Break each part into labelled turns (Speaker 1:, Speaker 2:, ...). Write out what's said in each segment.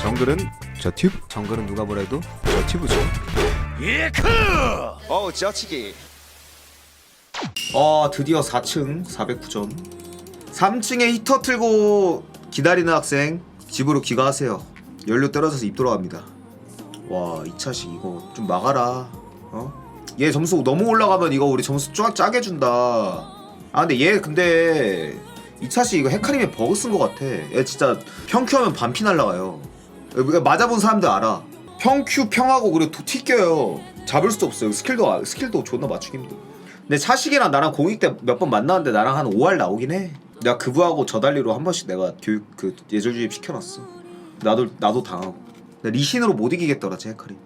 Speaker 1: 정글은 저 튜브? 정글은 누가 뭐래도 저 튜브죠.
Speaker 2: 어우 지어치기.
Speaker 3: 어 드디어 4층 409점. 3층에 히터 틀고 기다리는 학생 집으로 귀가하세요. 연료 떨어져서 입 돌아갑니다. 와 2차식 이거 좀 막아라. 어? 얘 점수 너무 올라가면 이거 우리 점수 쫙 짜게 준다. 아 근데 얘 근데 2차식 이거 헤카림에 버그 쓴 것 같아. 얘 진짜 평큐하면 반피 날라가요 우리가 맞아본 사람들 알아 평큐 평하고 그리고 또 튀겨요 잡을 수도 없어요 스킬도 아- 스킬도 존나 맞추기 힘들어 근데 차식이랑 나랑 공익 때 몇 번 만났는데 나랑 한 5할 나오긴 해. 내가 그부하고 저달리로 한 번씩 내가 교육 그 예절 주입 시켜놨어. 나도 나도 당하고. 근데 리신으로 못 이기겠더라 제 헤카리.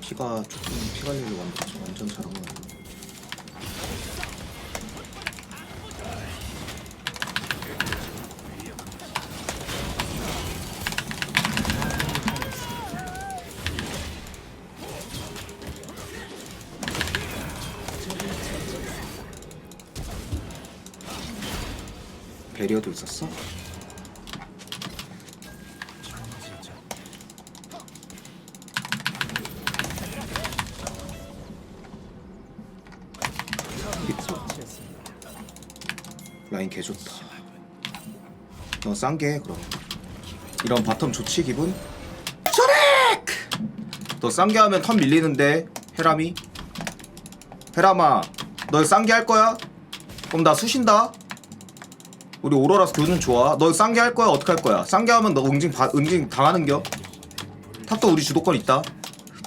Speaker 3: 피가 조금 피 관리를 완전 완전 잘한 거 같아. 배리어도 있었어? 라인 개 좋다. 너 싼게 그럼. 이런 바텀 좋지 기분? 저렉! 너 싼게 하면 턴 밀리는데 헤람이? 헤람아, 너 싼게 할 거야? 그럼 나 수신다. 우리 오로라스 교는 좋아. 너 싼게 할 거야? 어떻게 할 거야? 싼게 하면 너 응징 바, 응징 당하는 겨? 탑도 우리 주도권 있다.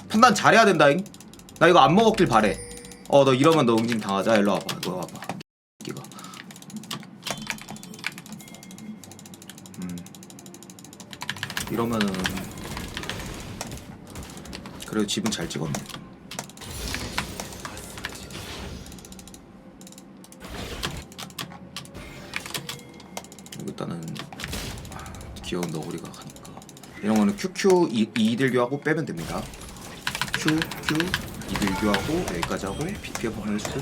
Speaker 3: 판단 잘해야 된다잉. 나 이거 안 먹었길 바래. 어, 너 이러면 너 응징 당하자. 일로 와봐. 너 와봐. 끼가. 음. 이러면은 그래도 집은 잘 찍었네. 일단은 아, 귀여운 너구리가 가니까 이런 거는 QQ 이, 이들교하고 빼면 됩니다. Q Q 이들교하고 여기까지 하고 한번 해주고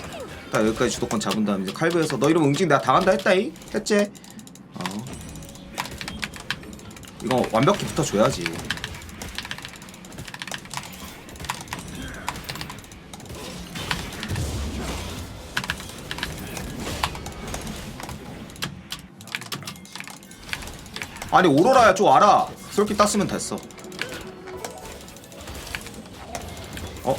Speaker 3: 딱 여기까지 주도권 잡은 다음에 이제 칼브에서 너 이러면 응징 내가 당한다 했다이 했지? 어 이거 완벽히 붙어줘야지. 아니 오로라야 좀 알아. 그렇게 땄으면 됐어. 어?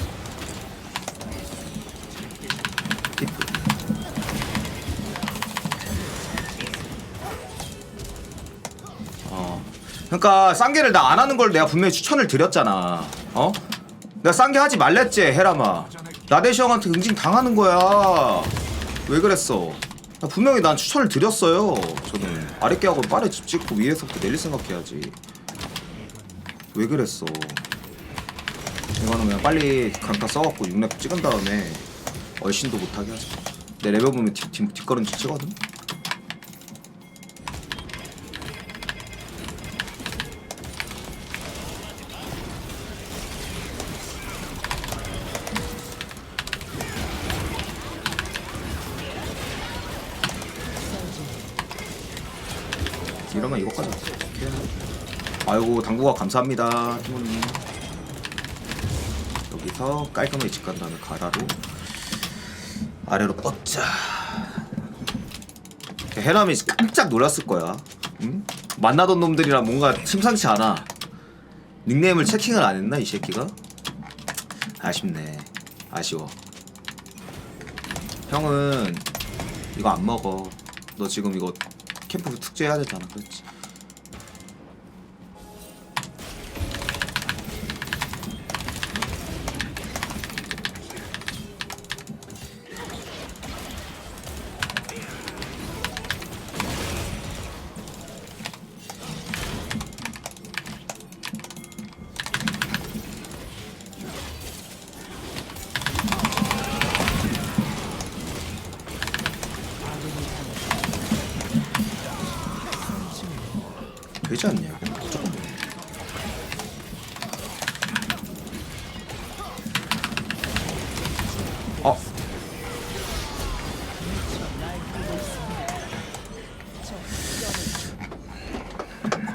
Speaker 3: 어. 그러니까 쌍계를 나 안 하는 걸 내가 분명히 추천을 드렸잖아. 어? 내가 쌍계 하지 말랬지 헤라마. 나대시 형한테 응징 당하는 거야. 왜 그랬어? 나 분명히 난 추천을 드렸어요. 저는 아랫게 하고 빠르 집 짓고 위에서부터 내릴 생각해야지. 왜 그랬어? 이거는 그냥 빨리 강타 써갖고 6렙 찍은 다음에 얼씬도 못하게 하자. 내 레벨 보면 뒷, 뒷, 치거든? 이러면 이거까지 오케이. 아이고 당구가 감사합니다 팀원님. 여기서 깔끔하게 집 간 다음에 가라로 아래로 뻗자. 해남이 깜짝 놀랐을 거야. 응? 만나던 놈들이랑 뭔가 심상치 않아. 닉네임을 채팅을 안 했나 이 새끼가? 아쉽네. 아쉬워. 형은 이거 안 먹어. 너 지금 이거 캠프 특제 해야 되잖아 그렇지 되지 않냐? 조금 아.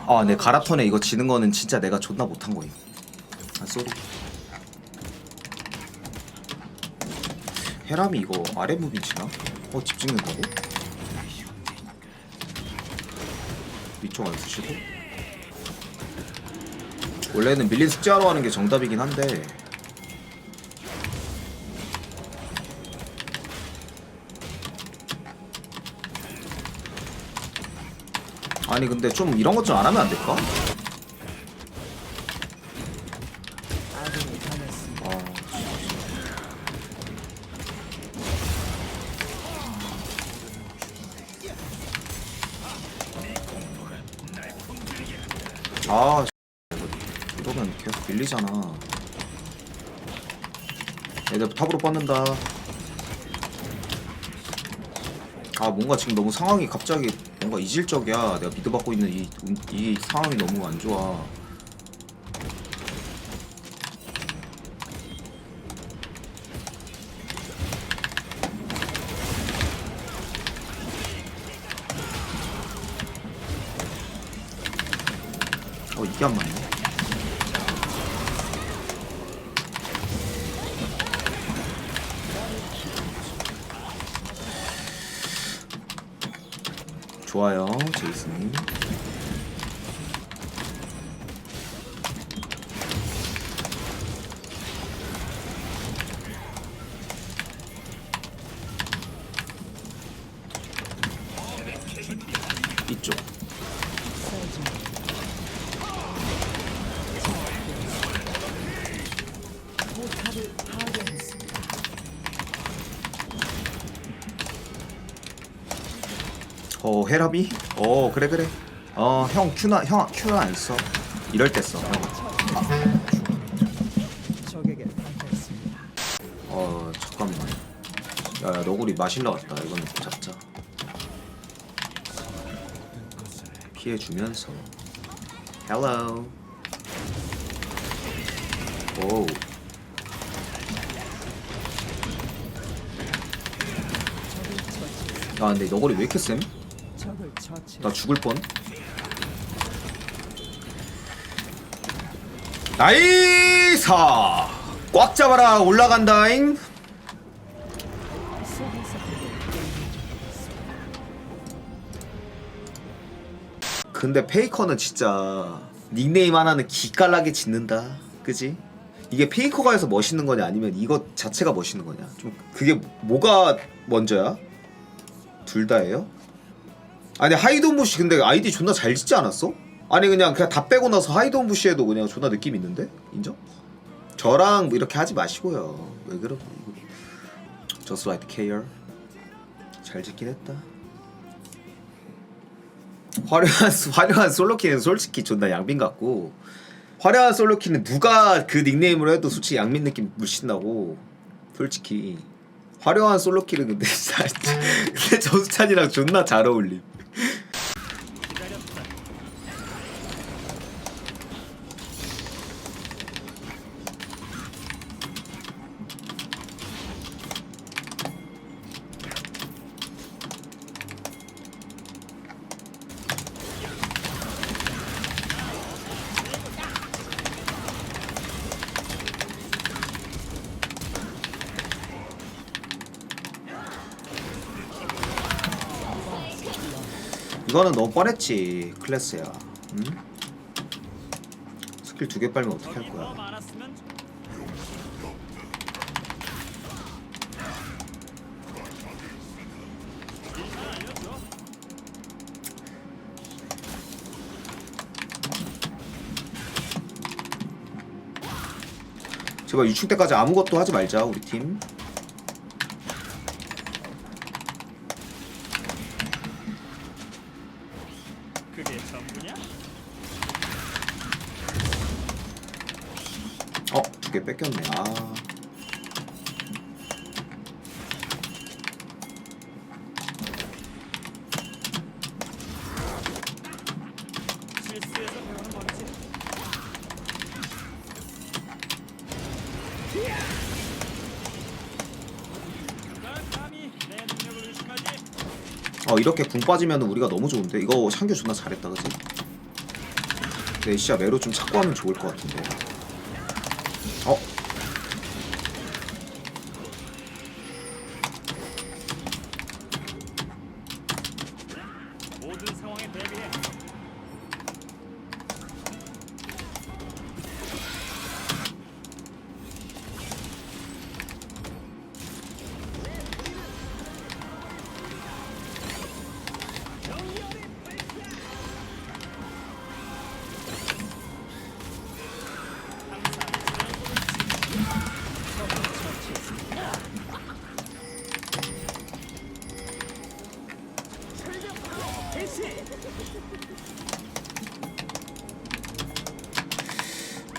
Speaker 3: 아, 내 가라톤에 이거 지는 거는 진짜 내가 존나 못한 거임. 아, 쏘리. 헤람이 이거 아래 무빙 치나? 어, 집 찍는 거고? 위쪽 안 쓰시고? 원래는 밀린 숙제하러 하는 게 정답이긴 한데 아니 근데 좀 이런 것 좀 안 하면 안 될까? 애들 탑으로 뻗는다. 아, 뭔가 지금 너무 상황이 갑자기 뭔가 이질적이야. 내가 미드 받고 있는 이, 이 상황이 너무 안 좋아. 어, 이게 안 맞네. 좋아요, 제이슨님. 이 어 헤라비? 어 그래 그래 어형 큐나 형 큐나 안 써. 이럴 때 써. 형. 어 잠깐만. 야, 야 너구리 마실러 왔다. 이건 잡자. 피해 주면서. Hello. 오. 야 근데 너구리 왜 이렇게 쌤? 나 죽을 뻔. 나이사! 꽉 잡아라 올라간다잉. 근데 페이커는 진짜 닉네임 하나는 기깔나게 짓는다. 그지? 이게 페이커가 해서 멋있는 거냐 아니면 이것 자체가 멋있는 거냐? 좀 그게 뭐가 먼저야? 둘 다예요? 아니 하이돈 부시 근데 아이디 존나 잘 짓지 않았어? 아니 그냥 그냥 다 빼고 나서 하이돈 부시에도 그냥 존나 느낌 있는데 인정? 저랑 뭐 이렇게 하지 마시고요. 왜 그러? Just like care. 잘 짓긴 했다. 화려한 화려한 솔로키는 솔직히 존나 양빈 같고 화려한 솔로키는 누가 그 닉네임으로 해도 솔직히 양민 느낌 물씬 나고 솔직히 화려한 솔로키는 근데 진짜 근데 저수찬이랑 존나 잘 어울림. 이거는 너무 뻔했지 클래스야. 응? 스킬 두 개 빨면 어떻게 할 거야? 제발 유충 때까지 아무것도 하지 말자 우리 팀.
Speaker 4: 그게 전부냐?
Speaker 3: 어, 두 개 뺏겼네. 아. 이렇게 궁 빠지면 우리가 너무 좋은데. 이거 샹규 존나 잘했다, 그지? 레시아 메로 좀 찾고 하면 좋을 것 같은데 어?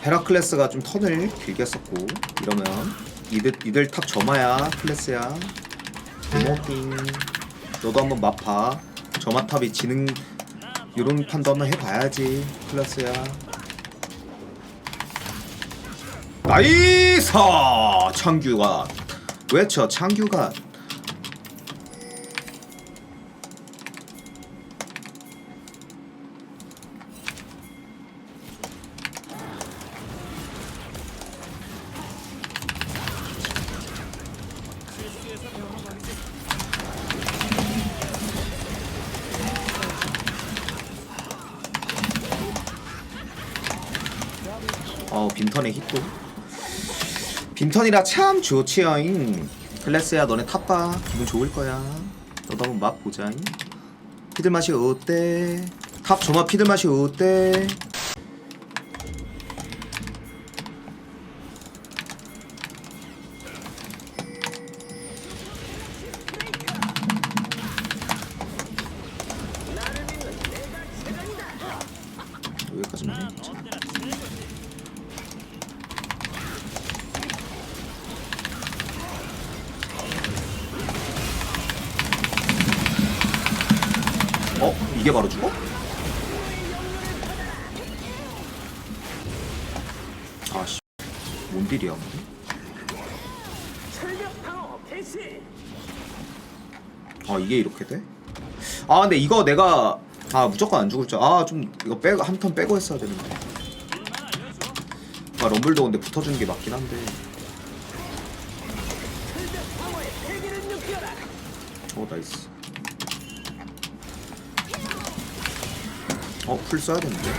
Speaker 3: 헤라클레스가 좀 턴을 길게 썼고 이러면 이들 이들 탑 점화야 클래스야. 이모띵 너도 한번 맛봐 점화 탑이 지능 이런 판도 한번 해봐야지 클래스야. 나이스! 창규가. 외쳐 창규가 빈턴의 히트 빈턴이라 참 좋지여잉 클래스야 너네 탑봐 기분 좋을 거야. 너도 한번 맛보자잉 피들 맛이 어때? 탑 점화 피들 맛이 어때 이게 바로 죽어? 아씨 뭔 딜이야 아 이게 이렇게 돼? 아 근데 이거 내가 아 무조건 안 죽을 줄 아 좀 이거 빼고 한 턴 빼고 했어야 되는데. 아 럼블도 근데 붙어주는 게 맞긴 한데 어 나이스 어 풀 써야 되는데.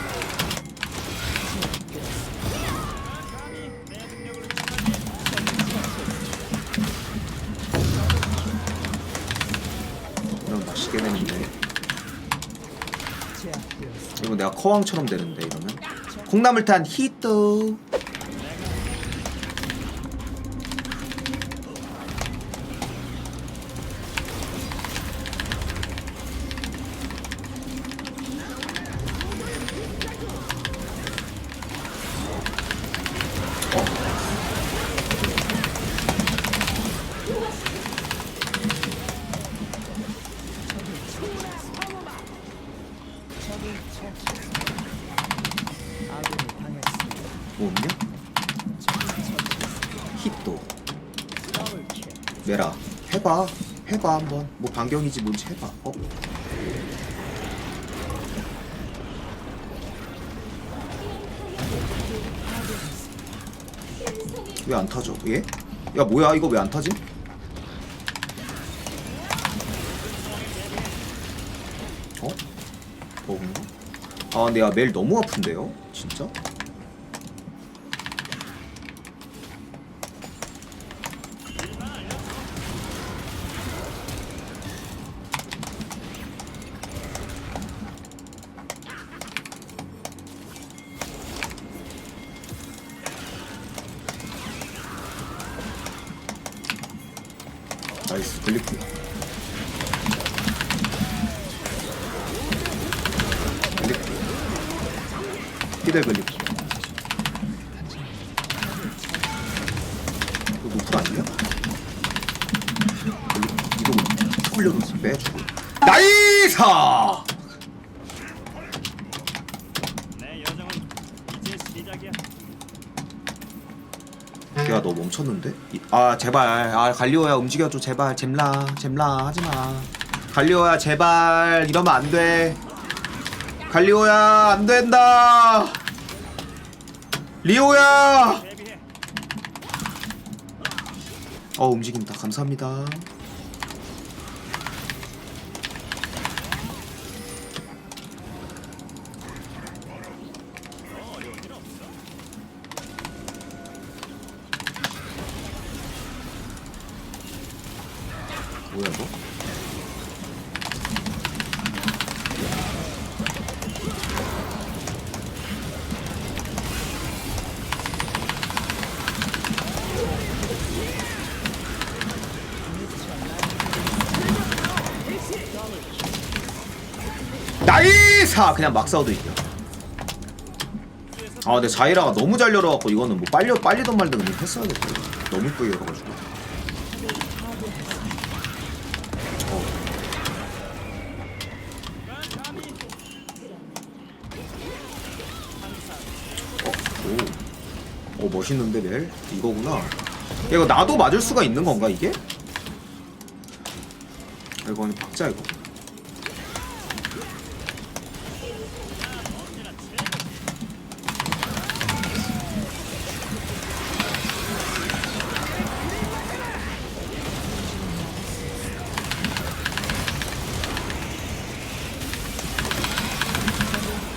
Speaker 3: 이러면 맛있게 되는데. 이거 내가 커왕처럼 되는데 이러면 콩나물탄 히트
Speaker 2: 더블킬.
Speaker 3: 메라 해봐 해봐 한번 뭐 반경이지 뭔지 해봐 어? 왜 안 타죠 얘? 야 뭐야 이거 왜 안 타지? 어? 버그인가? 아 근데 야 멜 너무 아픈데요? 나이스 글리프 글리프 피델 글리프 야너 멈췄는데? 이- 아 제발 아 갈리오야 움직여줘 제발 잼라 잼라 하지마 갈리오야 제발 이러면 안돼 갈리오야 안 된다. 리오야. 어 움직인다. 감사합니다. 뭐야 이거? 나이사 그냥 막 싸워도 이겨. 아 근데 자이라가 너무 잘 열어갖고 이거는 뭐 빨리 빨리던 말든 그냥 했어야겠다. 너무 이쁘게 열어가지고. 오. 오 멋있는데 멜? 이거구나. 야, 이거 나도 맞을 수가 있는 건가 이게? 이거 아니 박자 이거.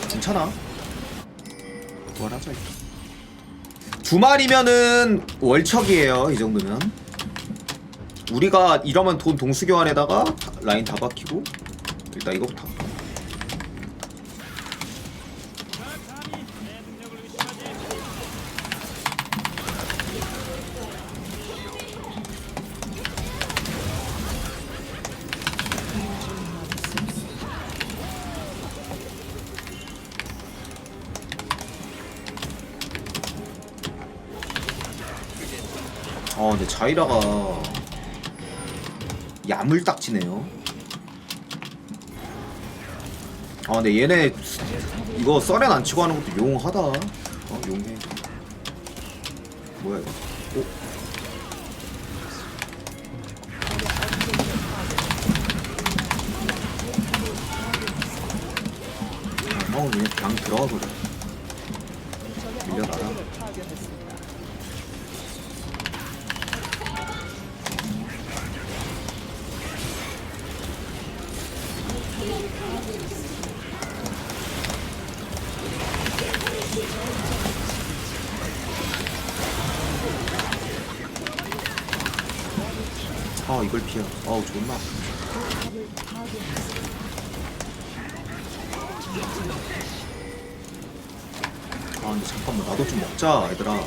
Speaker 3: 괜찮아. 부활하자 이거. 주말이면은 월척이에요 이 정도면. 우리가 이러면 돈 동수교환에다가 라인 다 박히고 일단 이거부터. 자이라가 야물딱지네요. 아 근데 얘네 이거 썰엔 안 치고 하는 것도 용하다. 어 용해. 뭐야 이거? 오. 어 그냥 그냥 들어가 버려. 아 이걸 피해. 아우 존나. 아 근데 잠깐만 나도 좀 먹자 얘들아. 아,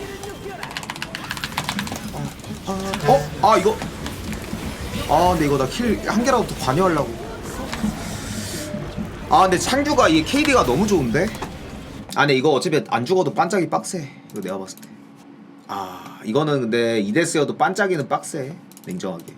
Speaker 3: 아, 어? 아 이거. 아 근데 이거 나 킬 한 개라도 더 관여하려고. 아 근데 창규가 이 KD가 너무 좋은데? 아 근데 이거 어차피 안 죽어도 반짝이 빡세. 이거 내가 봤을 때. 아 이거는 근데 이데스여도 반짝이는 빡세. 냉정하게.